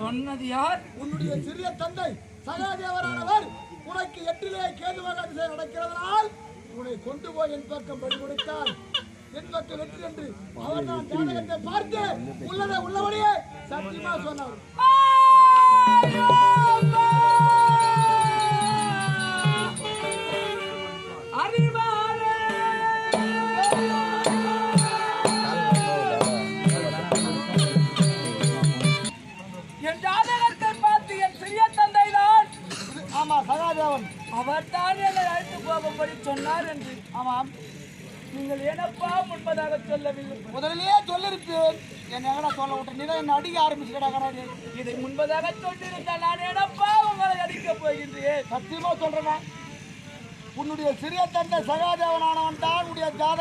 சொன்னது யார்? உன்னுடைய சிறிய தந்தை சகாதேவரானவர் உனக்கு எட்டிலே கேதுவாக திசை நடக்கிறதனால் உன்னை கொண்டு போய் என் பக்கம் பலி கொடுத்தால் என் பக்கம் வெற்றி என்று அவர் நான் ஜாதகத்தை பார்த்து உள்ளதை உள்ளபடியே சத்தியமா சொன்னார். என் ஜாதகத்தை பார்த்து என் சிறிய தந்தை தான் ஆமா சகாதேவன் அவர் தான் என்னை அழைத்து போகும்படி சொன்னார் என்று. ஆமாம். நீங்கள் எனப்பா முன்பதாக சொல்லவில்லை? முதலிலேயே சொல்லிருப்பேன். என்ன எங்கடா சொல்ல விட்டு? நீ தான் என்ன அடிக்க ஆரம்பிச்சுடா கடாடி இதை முன்பதாக சொல்லியிருந்தால் நான் எனப்பா உங்களை அடிக்கப் போகின்றேன்? சத்தியமா சொல்றேன்? உன்னுடைய சிறிய தந்தை சகாதேவனானவன் தான் உன்னுடைய ஜாதக